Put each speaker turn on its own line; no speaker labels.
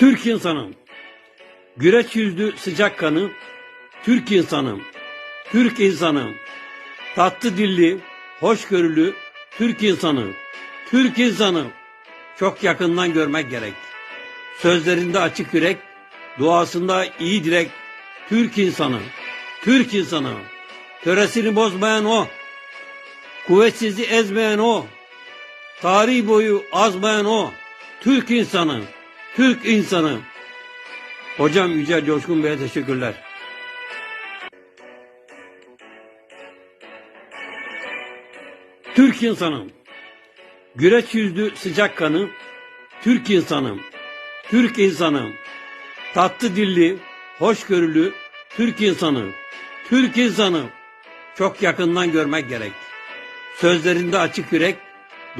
Türk insanım. Güreç yüzlü sıcak kanı. Türk insanım. Türk insanım. Tatlı dilli, hoşgörülü Türk insanı. Türk insanı. Çok yakından görmek gerek. Sözlerinde açık yürek, duasında iyi dilek. Türk insanı. Türk insanı. Töresini bozmayan o. Kuvvetsizi ezmeyen o. Tarih boyu azmayan o. Türk insanı. Türk insanı. Hocam Yücel Coşkun Bey'e teşekkürler. Türk insanım. Güreç yüzlü sıcak kanı. Türk insanım. Türk insanım. Tatlı dilli, hoşgörülü Türk insanı. Türk insanı. Çok yakından görmek gerek. Sözlerinde açık yürek,